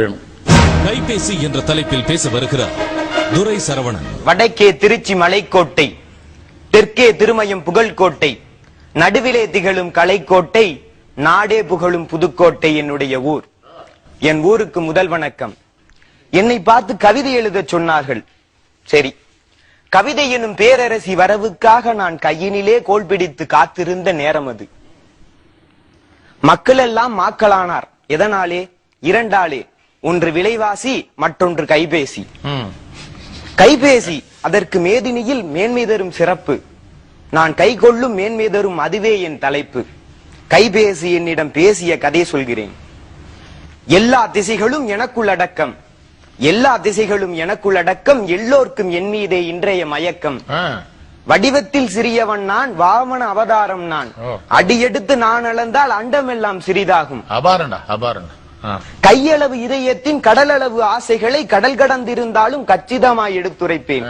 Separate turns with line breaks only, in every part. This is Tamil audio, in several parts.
வேணும்
கைபேசி என்ற தலைப்பில் பேச வருகிறார் துரை சரவணன்.
வடக்கே திருச்சி மலைக்கோட்டை தெற்கே திருமயம் புகழ்கோட்டை நடுவிலே திகழும் கலைக்கோட்டை நாடே புகழும் புதுக்கோட்டை என்னுடைய ஊர். என் ஊருக்கு முதல் வணக்கம். என்னை பார்த்து கவிதை எழுதச் சொன்னார்கள். சரி கவிதை எனும் பேரரசி வரவுக்காக நான் கையினிலே கோல் பிடித்து காத்திருந்த நேரம் அது. மக்கள் எல்லாம் மாக்களானார். எதனாலே? இரண்டாலே. ஒன்று விலைவாசி மற்றொன்று கைபேசி. கைபேசி அதற்கு மேதினியில் மேன்மை தரும் சிறப்பு. நான் கை கொள்ளும் மேன்மை தரும் அதுவே என் தலைப்பு. கைபேசி என்னிடம் பேசிய கதை சொல்கிறேன். எல்லா திசைகளும் எனக்குள் அடக்கம். எல்லா திசைகளும் எனக்குள் அடக்கம். எல்லோர்க்கும் என் மீதே இன்றைய மயக்கம். வடிவத்தில் சிறியவன் நான் வாமன அவதாரம் நான். அடியெடுத்து நான் அளந்தால் அண்டமெல்லாம் சிறிதாகும்.
அபாரண்டா அபாரண்டா
கையளவு இதயத்தின் கடலளவு ஆசைகளை கடல் கடந்திருந்தாலும் கச்சிதமாய் எடுத்துரைப்பேன்.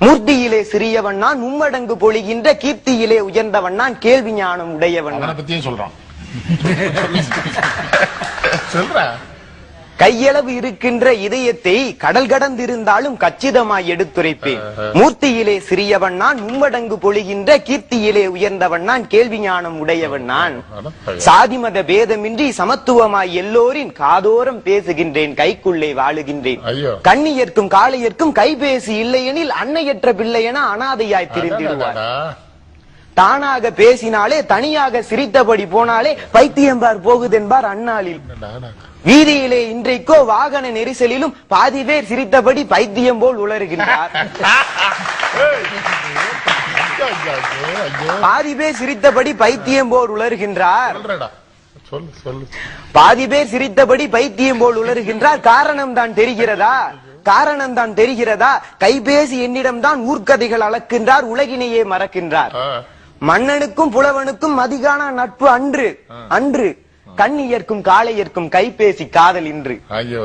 மூர்த்தியிலே சிறியவன் நான் மும்மடங்கு பொழிகின்ற கீர்த்தியிலே உயர்ந்தவன் நான் கேள்வி ஞானம் உடையவன்.
பத்தியும் சொல்றான் சொல்றா
கையளவு இருக்கின்ற இதயத்தை கடல் கடந்திருந்தாலும் கச்சிதமாய் எடுத்துரைப்பேன். மூர்த்தியிலே சிறியவன் நான் மும்மடங்கு பொழிகின்ற கீர்த்தியிலே உயர்ந்தவன் நான் கேள்வி ஞானம் உடையவன் நான். சாதி மத பேதமின்றி சமத்துவமாய் எல்லோரின் காதோரம் பேசுகின்றேன் கைக்குள்ளே வாழுகின்றேன். கண்ணியர்க்கும் காளையர்க்கும் கைபேசி இல்லையெனில் அன்னையற்ற பிள்ளையென அனாதையாய் திரிந்திடுவார். தானாக பேசினாலே தனியாக சிரித்தபடி போனாலே பைத்தியம்பார் போகுதென்பார்
அடடடா.
வீதியிலே இன்றைக்கோ வாகன நெரிசலிலும் பாதி பேர் சிரித்தபடி பைத்தியம் போல் உளறுகின்றார். பாதி பேர் சிரித்தபடி பைத்தியம் போல் உளறுகின்றார். பாதி பேர் சிரித்தபடி பைத்தியம் போல் உளறுகின்றார். காரணம் தான் தெரிகிறதா? காரணம் தான் தெரிகிறதா? கைபேசி என்னிடம் தான் ஊர்க்கதைகள் அளக்கின்றார். உலகினையே மறக்கின்றார். மன்னனுக்கும் புலவனுக்கும் மதிகான நட்பு அன்று அன்று கண்ணியர்க்கும் காளையர்க்கும் கைபேசி காதல் இன்று.
ஐயோ.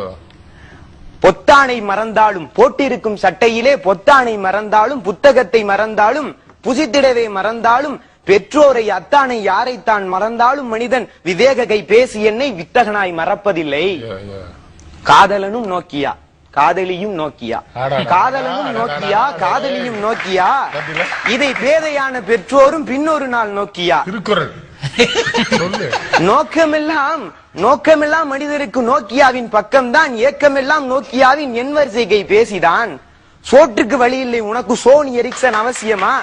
பொத்தானை மறந்தாலும் போட்டிருக்கும் சட்டையிலே பொத்தானை மறந்தாலும் புத்தகத்தை மறந்தாலும் புசித்திடவே மறந்தாலும் பெற்றோரை அத்தானை யாரைத்தான் மறந்தாலும் மனிதன் விவேக கை பேசி என்னை வித்தகனாய் மறப்பதில்லை. காதலனும் நோக்கியா? காதலியும் நோக்கியா. காதலனும் நோக்கியா? காதலியும் நோக்கியா? இதை பேதையான பெற்றோரும் பின்னொரு நாள் நோக்கியா? நோக்கமெல்லாம் நோக்கமெல்லாம் மனிதருக்கு நோக்கியாவின் பக்கம்தான் ஏக்கமெல்லாம் நோக்கியாவின் என் பேசிதான். சோற்றுக்கு வழி இல்லை உனக்கு சோனி எரிக்சன் அவசியமா?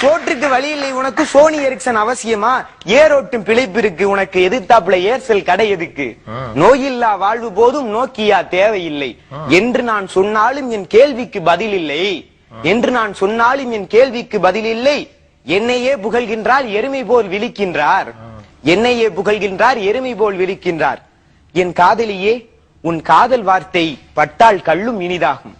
சோற்றுக்கு வழி இல்லை உனக்கு சோனி எரிக்சன் அவசியமா? ஏரோட்டும் பிழைப்பிற்கு உனக்கு எதிர்த்தாப்புல ஏர்செல் கடை எதுக்கு. நோயில்லா வாழ்வு போதும் நோக்கியா தேவையில்லை. என்று நான் சொன்னாலும் என் கேள்விக்கு பதில் இல்லை. என்று நான் சொன்னாலும் என் கேள்விக்கு பதில் இல்லை. என்னையே புகழ்கின்றார் எருமை போல் விழிக்கின்றார். என்னையே புகழ்கின்றார் எருமை போல் விழிக்கின்றார். என் காதலியே உன் காதல் வார்த்தை பட்டால் கள்ளும் இனிதாகும்.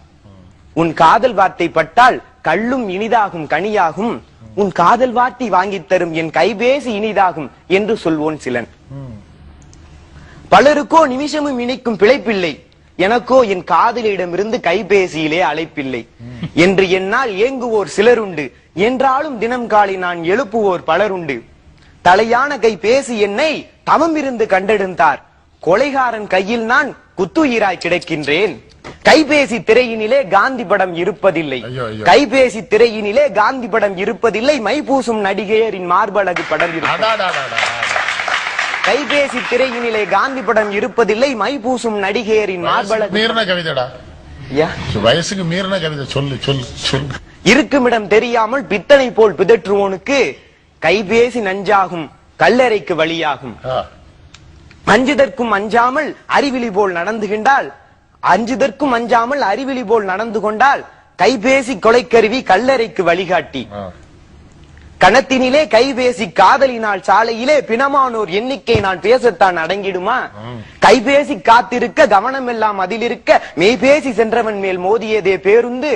உன் காதல் வார்த்தை பட்டால் கள்ளும் இனிதாகும் கனியாகும். உன் காதல் வார்த்தை வாங்கித் தரும் என் கைபேசி இனிதாகும் என்று சொல்வோன் சிலன். பலருக்கோ நிமிஷமும் இணைக்கும் பிழைப்பில்லை. எனக்கோ என் காதலியிடமிருந்து கைபேசியிலே அழைப்பில்லை. என்று என்னால் ஏங்குவோர் சிலருண்டு. என்றாலும் தினம் காலை நான் எழுப்புவோர் பலருண்டு. தலையான கை பேசி என்னை தவம் இருந்து கண்டெடுத்தார். கொலைகாரன் கையில் நான் குத்துயிராய் கிடக்கின்றேன். கைபேசி திரையினிலே காந்தி படம் இருப்பதில்லை. கைபேசி திரையினிலே காந்தி படம் இருப்பதில்லை. மைபூசும் நடிகையரின் மார்பழகு படம். கைபேசி திரையினிலே காந்தி படம் இருப்பதில்லை. மைபூசும் நடிகையரின் மார்பழகு
வயசுக்கு மீறின கவிதை சொல்லு சொல்லு சொல்லு.
இருக்குமிடம் தெரியாமல் பித்தனை போல் பிதற்றுவோனுக்கு கைபேசி நஞ்சாகும் கல்லறைக்கு வழியாகும். அஞ்சுதற்கும் அஞ்சாமல் அறிவிலி போல் நடந்துகின்றால் அஞ்சுதற்கும் அஞ்சாமல் அறிவிலி போல் நடந்து கொண்டால் கைபேசி கொலைக்கருவி கல்லறைக்கு வழிகாட்டி. கணத்தினிலே கைபேசி காதலினால் சாலையிலே பிணமானோர் எண்ணிக்கை நான் பேசத்தான் அடங்கிடுமா? கைபேசி காத்திருக்க கவனம் எல்லாம் அதில் இருக்க மெய்பேசி சென்றவன் மேல் மோதியதே பேருந்து.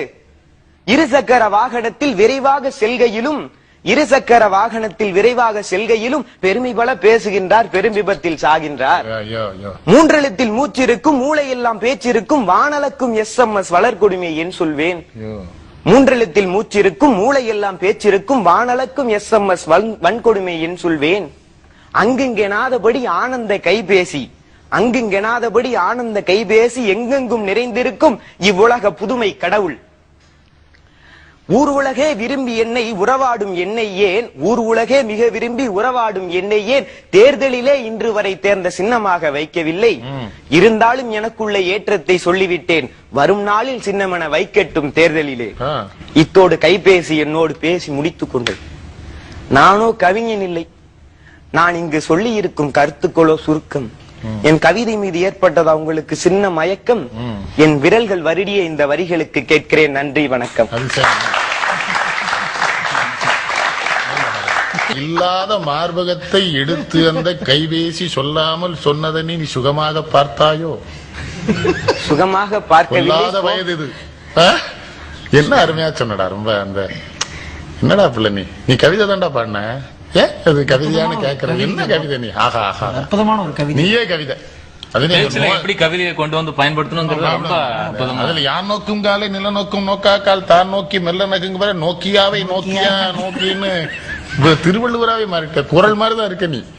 இருசக்கர வாகனத்தில் விரைவாக செல்கையிலும் இருசக்கர வாகனத்தில் விரைவாக செல்கையிலும் பெருமை பல பேசுகின்றார் பெரும்பிபத்தில் சாகின்றார்.
ஐயோ ஐயோ
மூன்றெழுத்தில் மூச்சிருக்கும் மூளையெல்லாம் பேச்சிருக்கும் வானலக்கும் எஸ் எம் எஸ் வளர்கொடுமை என் சொல்வேன்? மூன்றெழுத்தில் மூச்சிருக்கும் மூளையெல்லாம் பேச்சிருக்கும் வானளக்கும் எஸ் எம் எஸ் வன்கொடுமை என் சொல்வேன். அங்குங்கெனாதபடி ஆனந்த கைபேசி அங்குங்கெனாதபடி ஆனந்த கைபேசி எங்கெங்கும் நிறைந்திருக்கும் இவ்வுலக புதுமை கடவுள். ஊர் உலகே விரும்பி என்னை உறவாடும் என்னை ஏன்? ஊர் உலகே மிக விரும்பி உறவாடும் என்னை ஏன்? தேர்தலிலே இன்று வரை தேர்ந்த சின்னமாக வைக்கவில்லை. இருந்தாலும் எனக்குள்ள ஏற்றத்தை சொல்லிவிட்டேன். வரும் நாளில் சின்னமென வைக்கட்டும் தேர்தலிலே. இத்தோடு கைபேசி என்னோடு பேசி முடித்துக் கொண்டது நானோ கவிஞன் இல்லை. நான் இங்கு சொல்லி இருக்கும் கருத்துக்களோ சுருக்கம். என் கவிதை மீது ஏற்பட்டதா உங்களுக்கு சின்ன மயக்கம்? என் விரல்கள் வருடிய இந்த வரிகளுக்கு கேட்கிறேன் நன்றி வணக்கம்.
இல்லாத மார்பகத்தை எடுத்து அந்த கைபேசி சொல்லாமல் சொன்னதை நீ சுகமாக பார்த்தாயோ?
சுகமாக பார்க்கவில்லை
வயது இது? என்ன அருமையா சொன்னடா ரொம்ப அந்த என்னடா பிள்ளை நீ? நீ கவிதை தான்டா பாடின. ஏ அது கவிதையான்னு கேக்குறேன் என்ன கவிதை நீ ஆஹா ஆஹா
அற்புதமான ஒரு கவிதை
நீயே கவிதை அது நீ
பேச்சுல எப்படி கவிதையை கொண்டு வந்து அற்புதமா
அதுல யான் நோக்கும் காலை நில நோக்கும் நோக்கா கால் தான் நோக்கி மெல்ல நகுங்க வர நோக்கியாவை நோக்கியா நோக்கின்னு திருவள்ளுவராவே மாறிட்ட குரல் மாதிரிதான் இருக்க நீ